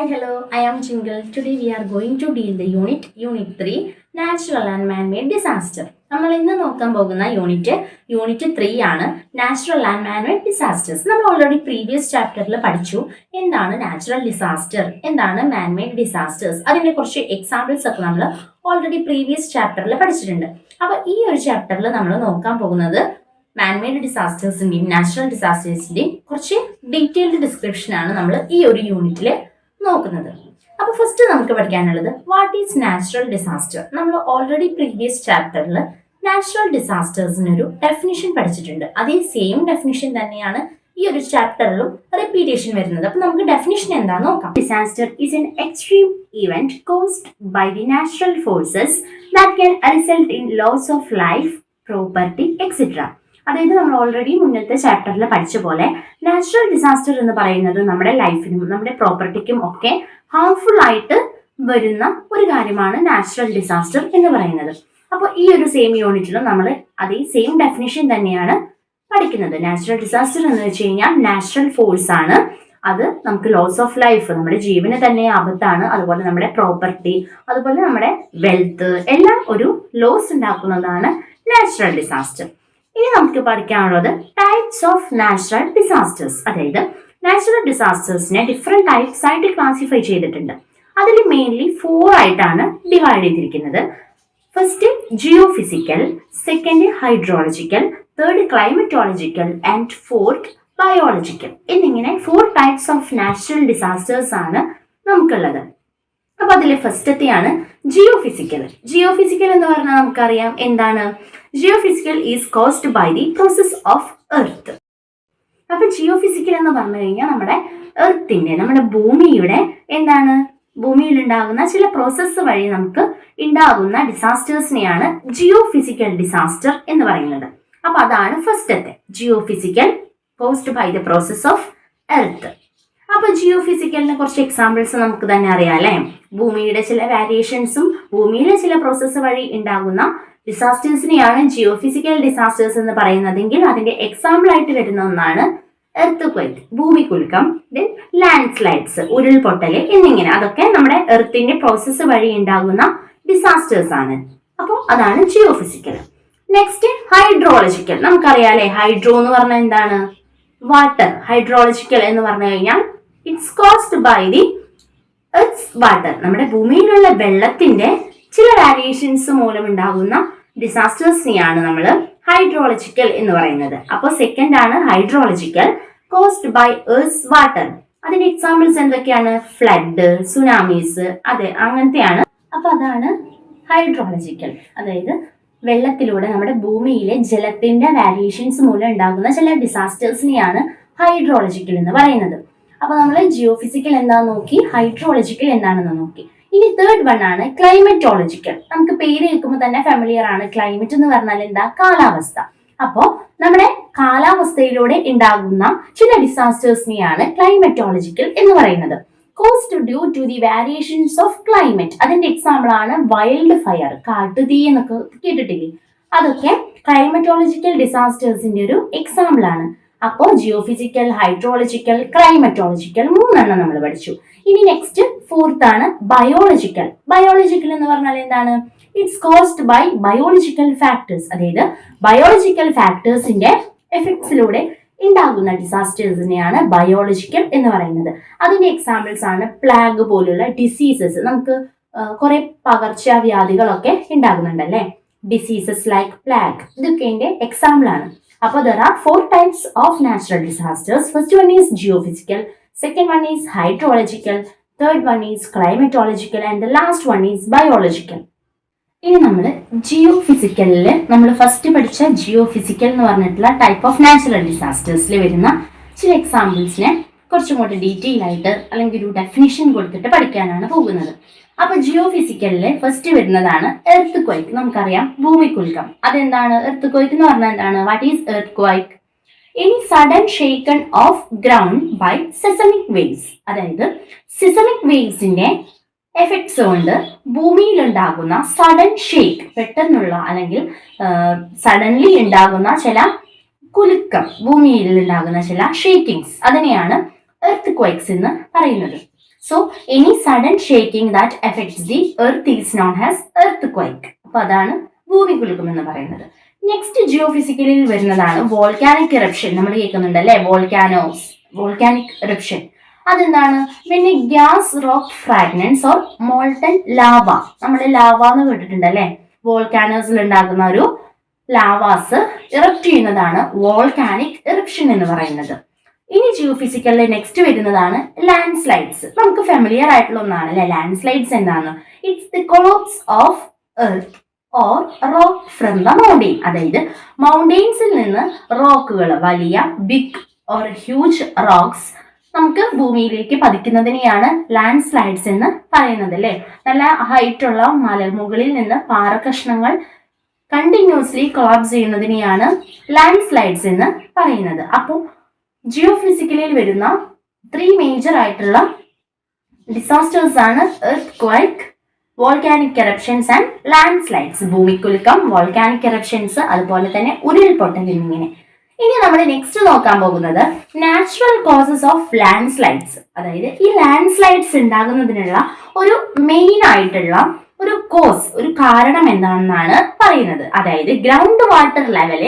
Hi, hello, I am Jingle. Today we are going to deal the unit unit 3, natural and man-made disaster. നമ്മൾ ഇന്ന് നോക്കാൻ പോകുന്ന unit unit three ആണ് natural and manmade disasters നമ്മൾ already previous ചാപ്റ്ററിൽ പഠിച്ചു. എന്താണ് നാച്ചുറൽ ഡിസാസ്റ്റർ എന്താണ് മാൻമേഡ് ഡിസാസ്റ്റേഴ്സ് അതിന്റെ കുറച്ച് എക്സാമ്പിൾസ് ഒക്കെ നമ്മൾ ഓൾറെഡി പ്രീവിയസ് ചാപ്റ്ററിൽ പഠിച്ചിട്ടുണ്ട്. അപ്പോൾ ഈ ഒരു ചാപ്റ്ററിൽ നമ്മൾ നോക്കാൻ പോകുന്നത് മാൻമേഡ് ഡിസാസ്റ്റേഴ്സിന്റെയും നാച്ചുറൽ ഡിസാസ്റ്റേഴ്സിന്റെയും കുറച്ച് ഡീറ്റെയിൽഡ് ഡിസ്ക്രിപ്ഷൻ ആണ് നമ്മൾ ഈ ഒരു യൂണിറ്റിൽ നോക്കുന്നത്. അപ്പോൾ ഫസ്റ്റ് നമുക്ക് പഠിക്കാനുള്ളത് വാട്ട് ഈസ് നാച്ചുറൽ ഡിസാസ്റ്റർ നമ്മൾ ഓൾറെഡി പ്രീവിയസ് ചാപ്റ്ററിൽ നാച്ചുറൽ ഡിസാസ്റ്റേഴ്സിനൊരു ഡെഫിനിഷൻ പഠിച്ചിട്ടുണ്ട്. അതേ സെയിം ഡെഫിനിഷൻ തന്നെയാണ് ഈ ഒരു ചാപ്റ്ററിലും റിപ്പീറ്റേഷൻ വരുന്നത്. അപ്പോൾ നമുക്ക് ഡെഫിനിഷൻ എന്താന്ന് നോക്കാം. Disaster is an extreme event caused by the natural forces that can result in loss of life property etcetera അതായത് നമ്മൾ ഓൾറെഡി മുന്നത്തെ ചാപ്റ്ററിൽ പഠിച്ച പോലെ നാച്ചുറൽ ഡിസാസ്റ്റർ എന്ന് പറയുന്നത് നമ്മുടെ ലൈഫിനും നമ്മുടെ പ്രോപ്പർട്ടിക്കും ഒക്കെ ഹാർംഫുൾ ആയിട്ട് വരുന്ന ഒരു കാര്യമാണ് നാച്ചുറൽ ഡിസാസ്റ്റർ എന്ന് പറയുന്നത്. അപ്പോൾ ഈ ഒരു സെയിം യൂണിറ്റിലും നമ്മൾ അതേ സെയിം ഡെഫിനിഷൻ തന്നെയാണ് പഠിക്കുന്നത്. നാച്ചുറൽ ഡിസാസ്റ്റർ എന്ന് വെച്ച് കഴിഞ്ഞാൽ നാച്ചുറൽ ഫോഴ്സ് ആണ്. അത് നമുക്ക് ലോസ് ഓഫ് ലൈഫ് നമ്മുടെ ജീവന് തന്നെ ആപത്താണ് അതുപോലെ നമ്മുടെ പ്രോപ്പർട്ടി അതുപോലെ നമ്മുടെ വെൽത്ത് എല്ലാം ഒരു ലോസ് ഉണ്ടാക്കുന്നതാണ് നാച്ചുറൽ ഡിസാസ്റ്റർ ഇനി നമുക്ക് പഠിക്കാനുള്ളത് ടൈപ്സ് ഓഫ് നാച്ചുറൽ ഡിസാസ്റ്റേഴ്സ് അതായത് നാച്ചുറൽ ഡിസാസ്റ്റേഴ്സിനെ ഡിഫറെന്റ് ടൈപ്സ് ആയിട്ട് ക്ലാസിഫൈ ചെയ്തിട്ടുണ്ട്. അതിൽ മെയിൻലി ഫോർ ആയിട്ടാണ് ഡിവൈഡ് ചെയ്തിരിക്കുന്നത്. First geophysical second hydrological third climatological and fourth biological എന്നിങ്ങനെ four types of natural disasters ആണ് നമുക്കുള്ളത്. അപ്പൊ അതിലെ ഫസ്റ്റത്തെയാണ് ജിയോ ഫിസിക്കൽ ജിയോ ഫിസിക്കൽ എന്ന് പറഞ്ഞാൽ നമുക്കറിയാം എന്താണ്? Geophysical is caused by the process of earth അപ്പൊ ജിയോ ഫിസിക്കൽ എന്ന് പറഞ്ഞു കഴിഞ്ഞാൽ നമ്മുടെ എർത്തിന്റെ നമ്മുടെ ഭൂമിയുടെ എന്താണ്? ഭൂമിയിൽ ഉണ്ടാകുന്ന ചില പ്രോസസ്സ് വഴി നമുക്ക് ഉണ്ടാകുന്ന ഡിസാസ്റ്റേഴ്സിനെയാണ് ജിയോ ഫിസിക്കൽ ഡിസാസ്റ്റർ എന്ന് പറയുന്നത്. അപ്പൊ അതാണ് ഫസ്റ്റത്തെ. Geophysical caused by the process of earth അപ്പൊ ജിയോ ഫിസിക്കലിന് കുറച്ച് എക്സാമ്പിൾസ് നമുക്ക് തന്നെ അറിയാം അല്ലെ? ഭൂമിയുടെ ചില വേരിയേഷൻസും ഭൂമിയിലെ ചില പ്രോസസ്സ് വഴി ഉണ്ടാകുന്ന ഡിസാസ്റ്റേഴ്സിനെയാണ് ജിയോ ഫിസിക്കൽ ഡിസാസ്റ്റേഴ്സ് എന്ന് പറയുന്നതെങ്കിൽ അതിന്റെ എക്സാമ്പിൾ ആയിട്ട് വരുന്ന ഒന്നാണ് എർത്ത് ക്വൈറ്റ് ഭൂമികുലുക്കം ദെൻ ലാൻഡ് സ്ലൈഡ്സ് ഉരുൾപൊട്ടൽ എന്നിങ്ങനെ. അതൊക്കെ നമ്മുടെ എർത്തിന്റെ പ്രോസസ്സ് വഴി ഉണ്ടാകുന്ന ഡിസാസ്റ്റേഴ്സ് ആണ്. അപ്പോൾ അതാണ് ജിയോ ഫിസിക്കൽ നെക്സ്റ്റ് ഹൈഡ്രോളജിക്കൽ നമുക്കറിയാം അല്ലെ? ഹൈഡ്രോ എന്ന് പറഞ്ഞാൽ എന്താണ്? വാട്ടർ ഹൈഡ്രോളജിക്കൽ എന്ന് പറഞ്ഞു കഴിഞ്ഞാൽ it's caused by the earth water നമ്മുടെ ഭൂമിയിലുള്ള വെള്ളത്തിന്റെ ചില വാരിയേഷൻസ് മൂലം ഉണ്ടാകുന്ന ഡിസാസ്റ്റേഴ്സിനെയാണ് നമ്മൾ ഹൈഡ്രോളജിക്കൽ എന്ന് പറയുന്നത്. അപ്പോൾ സെക്കൻഡ് ആണ് hydrological caused by earth water അതിന്റെ എക്സാമ്പിൾസ് എന്തൊക്കെയാണ്? ഫ്ലഡ് സുനാമീസ് അതെ അങ്ങനത്തെയാണ്. അപ്പൊ അതാണ് ഹൈഡ്രോളജിക്കൽ അതായത് വെള്ളത്തിലൂടെ നമ്മുടെ ഭൂമിയിലെ ജലത്തിന്റെ വാരിയേഷൻസ് മൂലം ഉണ്ടാകുന്ന ചില ഡിസാസ്റ്റേഴ്സിനെയാണ് ഹൈഡ്രോളജിക്കൽ എന്ന് പറയുന്നത്. അപ്പൊ നമ്മൾ ജിയോ ഫിസിക്കൽ നോക്കി ഹൈഡ്രോളജിക്കൽ എന്താണെന്ന് നോക്കി. ഇനി തേർഡ് വൺ ആണ് ക്ലൈമറ്റോളജിക്കൽ നമുക്ക് പേര് കേൾക്കുമ്പോൾ തന്നെ ഫെമിലിയർ ആണ്. ക്ലൈമറ്റ് എന്ന് പറഞ്ഞാൽ എന്താ? കാലാവസ്ഥ. അപ്പോ നമ്മുടെ കാലാവസ്ഥയിലൂടെ ഉണ്ടാകുന്ന ചില ഡിസാസ്റ്റേഴ്സിനെയാണ് ക്ലൈമറ്റോളജിക്കൽ എന്ന് പറയുന്നത്. Caused due to the variations of climate അതിന്റെ എക്സാമ്പിൾ ആണ് വൈൽഡ് ഫയർ കാട്ടുതീ എന്നൊക്കെ കേട്ടിട്ടില്ലേ? അതൊക്കെ ക്ലൈമറ്റോളജിക്കൽ ഡിസാസ്റ്റേഴ്സിന്റെ ഒരു എക്സാമ്പിൾ ആണ്. അപ്പോൾ ജിയോഫിസിക്കൽ ഹൈഡ്രോളജിക്കൽ ക്ലൈമറ്റോളജിക്കൽ മൂന്നെണ്ണം നമ്മൾ പഠിച്ചു. ഇനി നെക്സ്റ്റ് ഫോർത്ത് ആണ് ബയോളജിക്കൽ ബയോളജിക്കൽ എന്ന് പറഞ്ഞാൽ എന്താണ്? It's caused by biological factors അതായത് ബയോളജിക്കൽ ഫാക്ടേഴ്സിന്റെ എഫക്ട്സിലൂടെ ഉണ്ടാകുന്ന ഡിസാസ്റ്റേഴ്സിനെയാണ് ബയോളജിക്കൽ എന്ന് പറയുന്നത്. അതിന്റെ എക്സാമ്പിൾസ് ആണ് പ്ലാഗ് പോലുള്ള ഡിസീസസ് നമുക്ക് കുറെ പകർച്ചവ്യാധികളൊക്കെ ഉണ്ടാകുന്നുണ്ടല്ലേ? ഡിസീസസ് ലൈക്ക് പ്ലാഗ് ഇതൊക്കെ എക്സാമ്പിൾ ആണ്. അപ്പോൾ there are four types of natural disasters first one is geophysical second one is hydrological third one is climatological and the last one is biological ഇനി നമ്മൾ ജിയോ ഫിസിക്കലിൽ നമ്മൾ ഫസ്റ്റ് പഠിച്ച ജിയോ ഫിസിക്കൽ എന്ന് പറഞ്ഞിട്ടുള്ള type of natural ഡിസാസ്റ്റേഴ്സിൽ വരുന്ന ചില എക്സാമ്പിൾസിനെ കുറച്ചും കൂടി ഡീറ്റെയിൽ ആയിട്ട് അല്ലെങ്കിൽ ഒരു ഡെഫിനിഷൻ കൊടുത്തിട്ട് പഠിക്കാനാണ് പോകുന്നത്. അപ്പൊ ജിയോ ഫിസിക്കലിലെ ഫസ്റ്റ് വരുന്നതാണ് എർത്ത് ക്വൈക്ക് നമുക്കറിയാം ഭൂമിക്കുൽക്കം. അതെന്താണ്? എർത്ത് ക്വൈക്ക് എന്ന് പറഞ്ഞാൽ എന്താണ്? വാട്ട് ഈസ് എർത്ത് ക്വൈക്ക് ഇനി sudden shaking of ground by seismic waves അതായത് സിസമിക് വേവ്സിന്റെ എഫക്ട്സ് കൊണ്ട് ഭൂമിയിൽ ഉണ്ടാകുന്ന സഡൻ ഷേക്ക് പെട്ടെന്നുള്ള അല്ലെങ്കിൽ സഡൻലി ഉണ്ടാകുന്ന ചില കുലുക്കം ഭൂമിയിൽ ഉണ്ടാകുന്ന ചില ഷേക്കിങ്സ് അതിനെയാണ് എർത്ത് ക്വൈക്സ് എന്ന് പറയുന്നത്. So any sudden shaking that affects the earth is known as earthquake അപ്പൊ അതാണ് ഭൂമി കുലുക്കം എന്ന് പറയുന്നത്. നെക്സ്റ്റ് ജിയോ ഫിസിക്കലിൽ വരുന്നതാണ് വോൾക്കാനിക് ഇറപ്ഷൻ നമ്മൾ കേൾക്കുന്നുണ്ട് അല്ലെ വോൾക്കാനോസ് വോൾക്കാനിക് ഇറപ്ഷൻ അതെന്താണ് പിന്നെ gas rock fragments or molten lava നമ്മൾ ലാവ എന്ന് കേട്ടിട്ടുണ്ട് അല്ലെ വോൾക്കാനോസിൽ ഉണ്ടാകുന്ന ഒരു ലാവാസ് ഇറപ്റ്റ് ചെയ്യുന്നതാണ് വോൾക്കാനിക് ഇറപ്ഷൻ എന്ന് പറയുന്നത്. ഇനി ജിയോ ഫിസിക്കലിലെ നെക്സ്റ്റ് വരുന്നതാണ് ലാൻഡ് സ്ലൈഡ്സ് നമുക്ക് ഫെമിലിയർ ആയിട്ടുള്ള ഒന്നാണ് അല്ലെ? ലാൻഡ് സ്ലൈഡ്സ് എന്താണ് it's the collapse of earth or rock from the mountain അതായത് മൗണ്ടെയിൻസിൽ നിന്ന് റോക്കുകൾ വലിയ ബിഗ് ഓർ ഹ്യൂജ് റോക്സ് നമുക്ക് ഭൂമിയിലേക്ക് പതിക്കുന്നതിനെയാണ് ലാൻഡ് സ്ലൈഡ്സ് എന്ന് പറയുന്നത് അല്ലേ? നല്ല ഹൈറ്റുള്ള മലമുകളിൽ നിന്ന് പാറകഷ്ണങ്ങൾ കണ്ടിന്യൂസ്ലി കൊളാപ്സ് ചെയ്യുന്നതിനെയാണ് ലാൻഡ് സ്ലൈഡ്സ് എന്ന് പറയുന്നത്. അപ്പോൾ ജിയോ ഫിസിക്കലിൽ വരുന്ന ത്രീ മേജർ ആയിട്ടുള്ള ഡിസാസ്റ്റേഴ്സ് ആണ് earthquake volcanic eruptions and landslides ഭൂമിക്കുലുക്കം volcanic eruptions അതുപോലെ തന്നെ ഉരുൾപൊട്ടൽ എന്നിങ്ങനെ. ഇനി നമ്മൾ നെക്സ്റ്റ് നോക്കാൻ പോകുന്നത് natural causes of landslides അതായത് ഈ ലാൻഡ് സ്ലൈഡ്സ് ഉണ്ടാകുന്നതിനുള്ള ഒരു മെയിൻ ആയിട്ടുള്ള ഒരു കോസ് ഒരു കാരണം എന്താണെന്നാണ് പറയുന്നത്. അതായത് ഗ്രൗണ്ട് വാട്ടർ ലെവൽ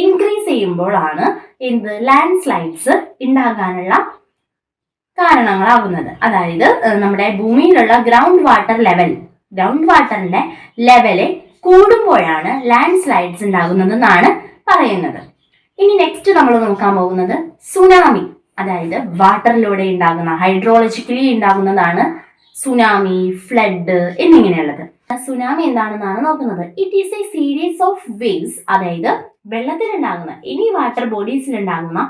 ഇൻക്രീസ് ചെയ്യുമ്പോഴാണ് എന്ത്? ലാൻഡ് സ്ലൈഡ്സ് ഉണ്ടാകാനുള്ള കാരണങ്ങളാകുന്നത്. അതായത് നമ്മുടെ ഭൂമിയിലുള്ള ഗ്രൗണ്ട് വാട്ടർ ലെവൽ ഗ്രൗണ്ട് വാട്ടറിന്റെ ലെവൽ കൂടുമ്പോഴാണ് ലാൻഡ് സ്ലൈഡ്സ് ഉണ്ടാകുന്നതെന്നാണ് പറയുന്നത്. ഇനി നെക്സ്റ്റ് നമ്മൾ നോക്കാൻ പോകുന്നത് സുനാമി അതായത് വാട്ടറിലൂടെ ഉണ്ടാകുന്ന ഹൈഡ്രോളജിക്കലി ഉണ്ടാകുന്നതാണ് സുനാമി ഫ്ലഡ് എന്നിങ്ങനെയുള്ളത്. സുനാമി എന്താണെന്നാണ് നോക്കുന്നത്. It is a series of waves അതായത് വെള്ളത്തിലുണ്ടാകുന്ന ഇനി വാട്ടർ ബോഡീസിൽ ഉണ്ടാകുന്ന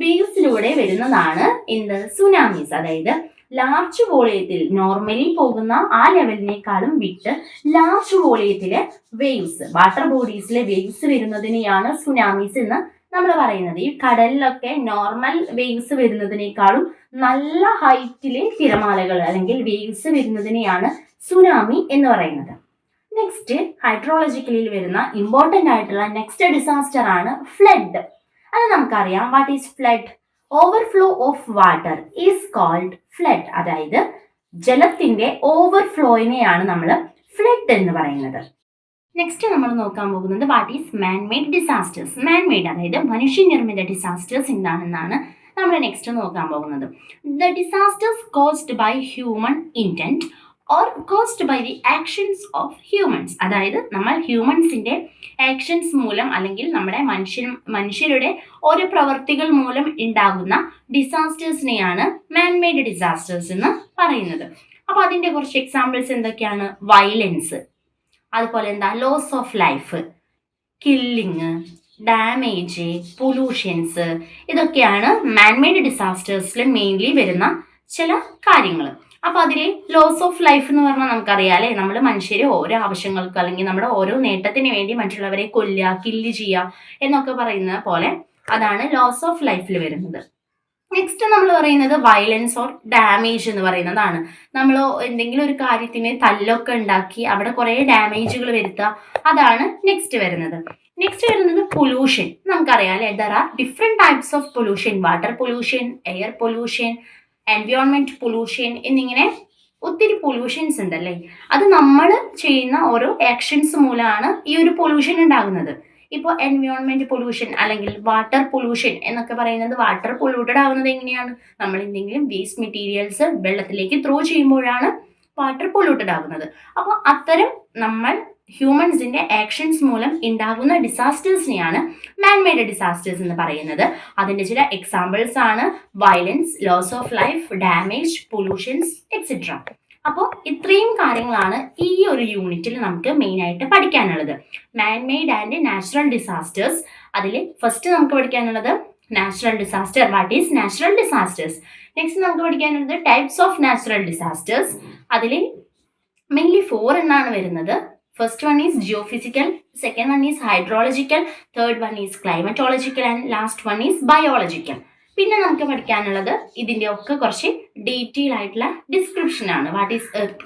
വേവ്സിലൂടെ വരുന്നതാണ് എന്ത് സുനാമീസ് അതായത് ലാർജ് വോളിയത്തിൽ നോർമലി പോകുന്ന ആ ലെവലിനേക്കാളും വിട്ട് ലാർജ് വോളിയത്തിലെ വേവ്സ് വാട്ടർ ബോഡീസിലെ വേവ്സ് വരുന്നതിനെയാണ് സുനാമീസ് എന്ന് നമ്മൾ പറയുന്നത് ഈ കടലിലൊക്കെ നോർമൽ വേവ്സ് വരുന്നതിനേക്കാളും നല്ല ഹൈറ്റിലെ തിരമാലകൾ അല്ലെങ്കിൽ വേവ്സ് വരുന്നതിനെയാണ് സുനാമി എന്ന് പറയുന്നത്. നെക്സ്റ്റ് ഹൈഡ്രോളജിക്കലിൽ വരുന്ന ഇമ്പോർട്ടന്റ് ആയിട്ടുള്ള നെക്സ്റ്റ് ഡിസാസ്റ്റർ ആണ് ഫ്ലഡ് അത് നമുക്കറിയാം what is flood overflow of water is called flood അതായത് ജലത്തിന്റെ ഓവർഫ്ലോയിനെയാണ് നമ്മൾ ഫ്ലഡ് എന്ന് പറയുന്നത്. നെക്സ്റ്റ് നമ്മൾ നോക്കാൻ പോകുന്നത് what is man made disasters man made അതായത് മനുഷ്യനിർമ്മിത ഡിസാസ്റ്റേഴ്സ് എന്താണെന്നാണ് നമ്മൾ നെക്സ്റ്റ് നോക്കാൻ പോകുന്നത്. The disasters caused by human intent or caused by the actions of humans അതായത് നമ്മൾ ഹ്യൂമൻസിന്റെ ആക്ഷൻസ് മൂലം അല്ലെങ്കിൽ നമ്മുടെ മനുഷ്യൻ മനുഷ്യരുടെ ഓരോ പ്രവർത്തികൾ മൂലം ഉണ്ടാകുന്ന ഡിസാസ്റ്റേഴ്സിനെയാണ് മാൻ മെയ്ഡ് ഡിസാസ്റ്റേഴ്സ് എന്ന് പറയുന്നത്. അപ്പോൾ അതിന്റെ കുറച്ച് എക്സാമ്പിൾസ് എന്തൊക്കെയാണ്? വയലൻസ് അതുപോലെ എന്താ? Loss of life killing damage pollutions ഇതൊക്കെയാണ് മാൻമെയ്ഡ് ഡിസാസ്റ്റേഴ്സിൽ മെയിൻലി വരുന്ന ചില കാര്യങ്ങൾ അപ്പോൾ അതിൽ ലോസ് ഓഫ് ലൈഫ് എന്ന് പറഞ്ഞാൽ നമുക്കറിയാം അല്ലേ? നമ്മൾ മനുഷ്യരെ ഓരോ ആവശ്യങ്ങൾക്ക് അല്ലെങ്കിൽ നമ്മുടെ ഓരോ നേട്ടത്തിന് വേണ്ടി മറ്റുള്ളവരെ കൊല്ലുക കില്ല് ചെയ്യുക എന്നൊക്കെ പറയുന്ന പോലെ അതാണ് ലോസ് ഓഫ് ലൈഫിൽ വരുന്നത്. നെക്സ്റ്റ് നമ്മൾ പറയുന്നത് വയലൻസ് ഓർ ഡാമേജ് എന്ന് പറയുന്നതാണ്. നമ്മൾ എന്തെങ്കിലും ഒരു കാര്യത്തിന് തല്ലൊക്കെ ഉണ്ടാക്കി അവിടെ കുറേ ഡാമേജുകൾ വരുത്തുക അതാണ് നെക്സ്റ്റ് വരുന്നത്. നെക്സ്റ്റ് വരുന്നത് പൊല്യൂഷൻ നമുക്കറിയാം അല്ലേ? There are different types of pollution water pollution air pollution environment pollution എന്നിങ്ങനെ ഒത്തിരി പൊല്യൂഷൻസ് ഉണ്ടല്ലേ? അത് നമ്മൾ ചെയ്യുന്ന ഓരോ ആക്ഷൻസ് മൂലമാണ് ഈ ഒരു പൊല്യൂഷൻ ഉണ്ടാകുന്നത്. ഇപ്പോൾ എൻവയോൺമെന്റ് പൊല്യൂഷൻ അല്ലെങ്കിൽ വാട്ടർ പൊല്യൂഷൻ എന്നൊക്കെ പറയുന്നത് വാട്ടർ പൊല്യൂട്ടഡ് ആവുന്നത് എങ്ങനെയാണ്? നമ്മൾ എന്തെങ്കിലും വേസ്റ്റ് മെറ്റീരിയൽസ് വെള്ളത്തിലേക്ക് ത്രോ ചെയ്യുമ്പോഴാണ് വാട്ടർ പൊല്യൂട്ടഡ് ആകുന്നത് അപ്പോൾ അത്തരം നമ്മൾ ഹ്യൂമൻസിന്റെ ആക്ഷൻസ് മൂലം ഉണ്ടാകുന്ന ഡിസാസ്റ്റേഴ്സിനെയാണ് മാൻമെയ്ഡ് ഡിസാസ്റ്റേഴ്സ് എന്ന് പറയുന്നത്. അതിന്റെ ചില എക്സാമ്പിൾസ് ആണ് violence loss of life damage pollutions etcetera അപ്പോൾ ഇത്രയും കാര്യങ്ങളാണ് ഈ ഒരു യൂണിറ്റിൽ നമുക്ക് മെയിനായിട്ട് പഠിക്കാനുള്ളത്. മാൻമെയ്ഡ് ആൻഡ് നാച്ചുറൽ ഡിസാസ്റ്റേഴ്സ് അതിൽ ഫസ്റ്റ് നമുക്ക് പഠിക്കാനുള്ളത് natural disaster what is natural disasters next നമുക്ക് പഠിക്കാനുള്ളത് ടൈപ്സ് ഓഫ് നാച്ചുറൽ ഡിസാസ്റ്റേഴ്സ് അതിൽ മെയിൻലി ഫോർ എണ്ണാണ് വരുന്നത്. First one is geophysical second one is hydrological third one is climatological and last one is biological പിന്നെ നമുക്ക് പഠിക്കാനുള്ളത് ഇതിന്റെ ഒക്കെ കുറച്ച് ഡീറ്റെയിൽ ആയിട്ടുള്ള ഡിസ്ക്രിപ്ഷൻ ആണ്. What is earth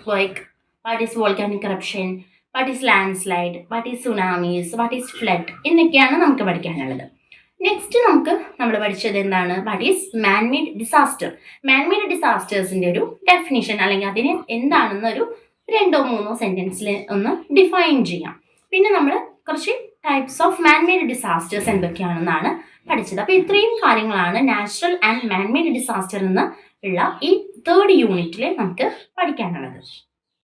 what is volcanic eruption what is landslide what is tsunamis what is flood എന്നൊക്കെയാണ് നമുക്ക് പഠിക്കാനുള്ളത്. നെക്സ്റ്റ് നമുക്ക് നമ്മൾ പഠിച്ചത് എന്താണ്? What is manmade disaster manmade ഡിസാസ്റ്റേഴ്സിന്റെ ഒരു ഡെഫിനിഷൻ അല്ലെങ്കിൽ അതിന് എന്താണെന്നൊരു രണ്ടോ മൂന്നോ സെന്റൻസിൽ ഒന്ന് ഡിഫൈൻ ചെയ്യാം. പിന്നെ നമ്മൾ കുറച്ച് ടൈപ്സ് ഓഫ് മാൻമെയ്ഡ് ഡിസാസ്റ്റേഴ്സ് എന്തൊക്കെയാണെന്നാണ് പഠിച്ചത്. അപ്പോൾ ഇത്രയും കാര്യങ്ങളാണ് നാച്ചുറൽ ആൻഡ് മാൻമെയ്ഡ് ഡിസാസ്റ്റർ എന്ന് ഉള്ള ഈ തേർഡ് യൂണിറ്റിൽ നമുക്ക് പഠിക്കാനുള്ളത്.